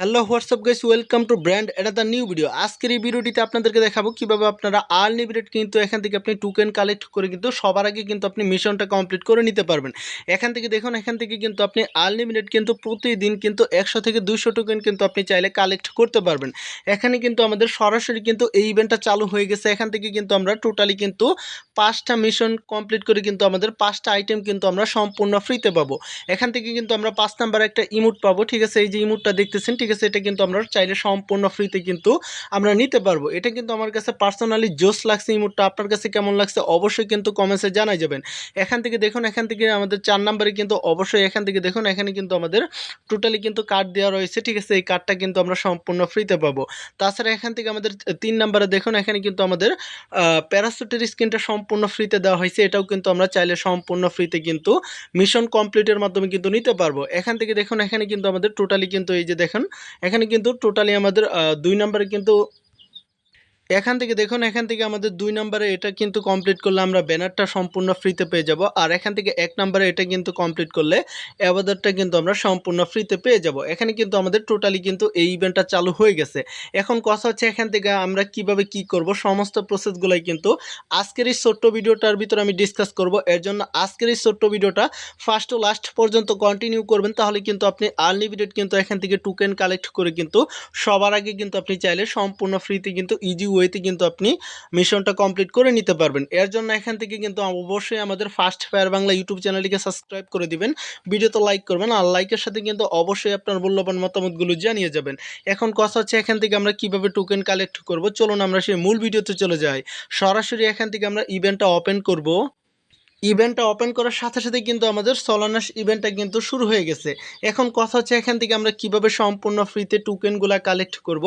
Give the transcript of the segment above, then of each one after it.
Hello WhatsApp guys welcome to brand এটা the new video আজকের এই ভিডিওটিতে আপনাদেরকে দেখাবো কীভাবে আপনারা আনলিমিটেড কিন্তু এখান থেকে আপনি টোকেন কালেক্ট করে কিন্তু সবার আগে কিন্তু আপনি মিশনটা কমপ্লিট করে নিতে পারবেন। এখান থেকে দেখুন, এখান থেকে কিন্তু আপনি আনলিমিটেড কিন্তু প্রতিদিন কিন্তু একশো থেকে দুশো টোকেন কিন্তু আপনি চাইলে কালেক্ট করতে পারবেন। এখানে কিন্তু আমাদের সরাসরি কিন্তু এই ইভেন্টটা চালু হয়ে গেছে। এখান থেকে কিন্তু আমরা টোটালি কিন্তু পাঁচটা মিশন কমপ্লিট করে কিন্তু আমাদের পাঁচটা আইটেম কিন্তু আমরা সম্পূর্ণ ফ্রিতে পাবো। এখান থেকে কিন্তু আমরা পাঁচ নাম্বার একটা ইমুট পাবো। ঠিক আছে, এই যে ইমুটটা দেখতেছেন, ঠিক আছে, এটা কিন্তু আমরা চাইলে সম্পূর্ণ ফ্রিতে কিন্তু আমরা নিতে পারব। এটা কিন্তু আমার কাছে পার্সোনালি জোস লাগছে ইমুটটা আপনার কাছে কেমন লাগছে অবশ্যই কিন্তু কমেন্টসে জানাই যাবেন। এখান থেকে দেখুন, এখান থেকে আমাদের চার নাম্বারে কিন্তু অবশ্যই এখান থেকে দেখুন, এখানে কিন্তু আমাদের টোটালি কিন্তু কার্ড দেওয়া রয়েছে, ঠিক আছে? এই কার্ডটা কিন্তু আমরা সম্পূর্ণ ফ্রিতে পাবো। তাছাড়া এখান থেকে আমাদের তিন নাম্বারে দেখুন, এখানে কিন্তু আমাদের প্যারাসুটের স্ক্রিনটা সম্পূর্ণ ফ্রিতে দেওয়া হয়েছে। এটাও কিন্তু আমরা চাইলে সম্পূর্ণ ফ্রিতে কিন্তু মিশন কমপ্লিটের মাধ্যমে কিন্তু নিতে পারব। এখান থেকে দেখুন, এখানে কিন্তু আমাদের টোটালি কিন্তু এই যে দেখুন এখানে কিন্তু টোটালি আমাদের দুই নম্বরে কিন্তু এখান থেকে দেখুন, এখান থেকে আমাদের দুই নম্বরে এটা কিন্তু কমপ্লিট করলে আমরা ব্যানারটা সম্পূর্ণ ফ্রিতে পেয়ে যাব। আর এখান থেকে এক নম্বরে এটা কিন্তু কমপ্লিট করলে অ্যাবাদারটা কিন্তু আমরা সম্পূর্ণ ফ্রিতে পেয়ে যাব। এখানে কিন্তু আমাদের টোটালি কিন্তু এই ইভেন্টটা চালু হয়ে গেছে। এখন কথা হচ্ছে এখান থেকে আমরা কীভাবে কি করব, সমস্ত প্রসেসগুলাই কিন্তু আজকের এই ছোট্ট ভিডিওটার ভিতরে আমি ডিসকাস করব। এর জন্য আজকের এই ছোট্ট ভিডিওটা ফার্স্ট টু লাস্ট পর্যন্ত কন্টিনিউ করবেন, তাহলে কিন্তু আপনি আনলিমিটেড কিন্তু এখান থেকে টোকেন কালেক্ট করে কিন্তু সবার আগে কিন্তু আপনি চাইলে সম্পূর্ণ ফ্রিতে কিন্তু ইজি ওয়েতে কিন্তু আপনি মিশনটা কমপ্লিট করে নিতে পারবেন। এর জন্য এখান থেকে কিন্তু অবশ্যই আমাদের ফার্স্ট ফায়ার বাংলা ইউটিউব চ্যানেলটিকে সাবস্ক্রাইব করে দিবেন। ভিডিওতে লাইক করবেন আর লাইকের সাথে কিন্তু অবশ্যই আপনার মূল্যবান মতামতগুলো জানিয়ে যাবেন। এখন কথা হচ্ছে এখান থেকে আমরা কীভাবে টোকেন কালেক্ট করব। চলুন আমরা সেই মূল ভিডিওতে চলে যাই। সরাসরি এখান থেকে আমরা ইভেন্টটা ওপেন করব। ইভেন্টটা ওপেন করার সাথে সাথে কিন্তু আমাদের সলানাস ইভেন্টটা কিন্তু শুরু হয়ে গেছে। এখন কথা হচ্ছে এখান থেকে আমরা কীভাবে সম্পূর্ণ ফ্রিতে টোকেনগুলো কালেক্ট করব।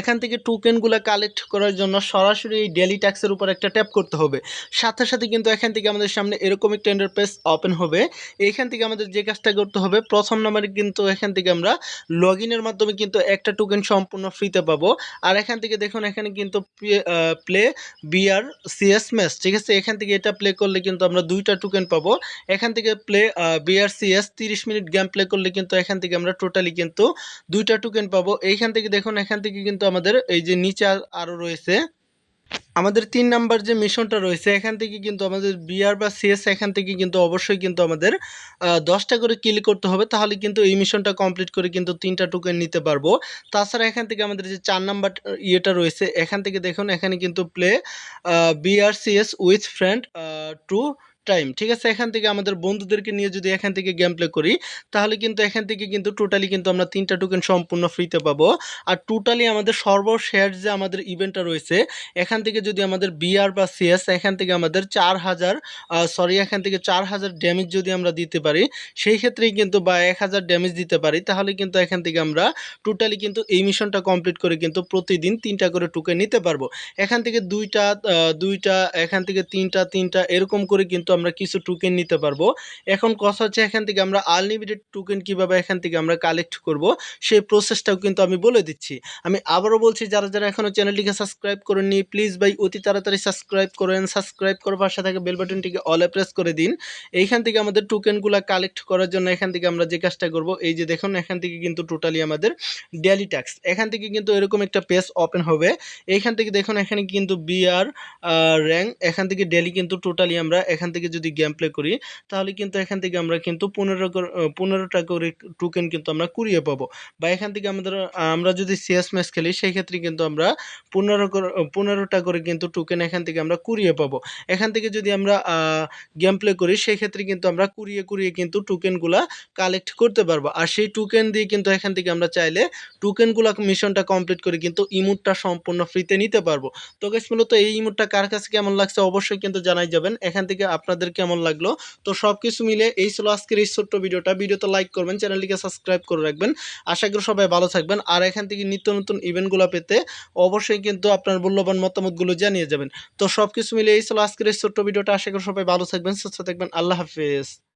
এখান থেকে টোকেনগুলো কালেক্ট করার জন্য সরাসরি এই ডেলি ট্যাক্সের উপর একটা ট্যাপ করতে হবে। সাথে সাথে কিন্তু এখান থেকে আমাদের সামনে এরকম একটা পেজ ওপেন হবে। এখান থেকে আমাদের যে কাজটা করতে হবে, প্রথম নম্বরে কিন্তু এখান থেকে আমরা লগ মাধ্যমে কিন্তু একটা টোকেন সম্পূর্ণ ফ্রিতে পাবো। আর এখান থেকে দেখুন, এখানে কিন্তু প্লে বিআর সিএস ম্যাচ ঠিক আছে? এখান থেকে এটা প্লে করলে কিন্তু আমরা দুইটা টোকেন পাবো। এখান থেকে play B R C S তিরিশ মিনিট গেম প্লে করলে কিন্তু এখান থেকে আমরা টোটালি কিন্তু দুইটা টোকেন পাবো। এইখান থেকে দেখুন, এখান থেকে কিন্তু আমাদের এই যে নিচে আরও রয়েছে। আমাদের তিন নাম্বার যে মিশনটা রয়েছে, এখান থেকে কিন্তু আমাদের বিআর বা সিএস এখান থেকে কিন্তু অবশ্যই কিন্তু আমাদের দশটা করে ক্লিক করতে হবে। তাহলে কিন্তু এই মিশনটা কমপ্লিট করে কিন্তু তিনটা টোকেন নিতে পারব। তাছাড়া এখান থেকে আমাদের যে চার নাম্বার ইয়েটা রয়েছে, এখান থেকে দেখুন, এখানে কিন্তু play BRCS with friend to time ঠিক আছে? এখান থেকে আমাদের বন্ধুদেরকে নিয়ে যদি এখান থেকে গেম প্লে করি, তাহলে কিন্তু এখান থেকে কিন্তু টোটালি কিন্তু আমরা তিনটা টোকেন সম্পূর্ণ ফ্রিতে পাবো। আর টোটালি আমাদের সর্বশেষ যে আমাদের ইভেন্টটা রয়েছে, এখান থেকে যদি আমাদের বিআর বা সিএস এখান থেকে আমাদের চার হাজার সরি এখান থেকে চার হাজার ড্যামেজ যদি আমরা দিতে পারি, সেই ক্ষেত্রেই কিন্তু বা এক হাজার ড্যামেজ দিতে পারি, তাহলে কিন্তু এখান থেকে আমরা টোটালি কিন্তু এই মিশনটা কমপ্লিট করে কিন্তু প্রতিদিন তিনটা করে টোকেন নিতে পারব। এখান থেকে দুইটা দুইটা, এখান থেকে তিনটা তিনটা, এরকম করে কিন্তু আমরা কিছু টোকেন নিতে পারব। এখন কথা হচ্ছে এখান থেকে আমরা আনলিমিটেড টোকেন কীভাবে এখান থেকে আমরা কালেক্ট করব, সেই প্রসেসটাও কিন্তু আমি বলে দিচ্ছি। আমি আবারও বলছি, যারা যারা এখনও চ্যানেলটিকে সাবস্ক্রাইব করেননি প্লিজ ভাই অতি তাড়াতাড়ি সাবস্ক্রাইব করেন। সাবস্ক্রাইব করার পাশে থাকে বেল বাটনটিকে অলে প্রেস করে দিন। এইখান থেকে আমাদের টোকেনগুলো কালেক্ট করার জন্য এখান থেকে আমরা যে কাজটা করব, এই যে দেখুন, এখান থেকে কিন্তু টোটালি আমাদের ডেলি ট্যাক্স এখান থেকে কিন্তু এরকম একটা পেজ ওপেন হবে। এইখান থেকে দেখুন, এখানে কিন্তু বিআর র্যাঙ্ক এখান থেকে ডেলি কিন্তু টোটালি আমরা এখান থেকে যদি গেম প্লে করি, তাহলে কিন্তু এখান থেকে আমরা কিন্তু পনেরো পনেরোটা করে টোকেন কিন্তু আমরা কুড়িয়ে পাবো। বা এখান থেকে আমাদের আমরা যদি সিএস ম্যাচ খেলি, সেই ক্ষেত্রে কিন্তু আমরা পনেরো পনেরোটা করে কিন্তু টোকেন এখান থেকে আমরা কুড়িয়ে পাবো। এখান থেকে যদি আমরা গেম প্লে করি, সেই ক্ষেত্রে কিন্তু আমরা কুড়িয়ে কুড়িয়ে কিন্তু টোকেনগুলা কালেক্ট করতে পারব। আর সেই টোকেন দিয়ে কিন্তু এখান থেকে আমরা চাইলে টোকেনগুলো মিশনটা কমপ্লিট করে কিন্তু ইমুটটা সম্পূর্ণ ফ্রিতে নিতে পারব। তো গেস মূলত এই ইমুটটা কার কাছে কেমন লাগছে অবশ্যই কিন্তু জানাই যাবেন। এখান থেকে আপনাদের কেমন লাগল? তো সব কিছু মিলে এই ছিল আজকের এই ছোট্ট ভিডিওটা। ভিডিওতে লাইক করবেন, চ্যানেলটিকে সাবস্ক্রাইব করে রাখবেন। আশা করি সবাই ভালো থাকবেন। আর এখান থেকে নিত্য নতুন ইভেন্টগুলো পেতে অবশ্যই কিন্তু আপনার মূল্যবান মতামতগুলো জানিয়ে যাবেন। তো সব কিছু মিলে এই ছিল আজকের এই ছোট্ট ভিডিওটা। আশা করি সবাই ভালো থাকবেন, সুস্থ থাকবেন। আল্লাহ হাফিজ।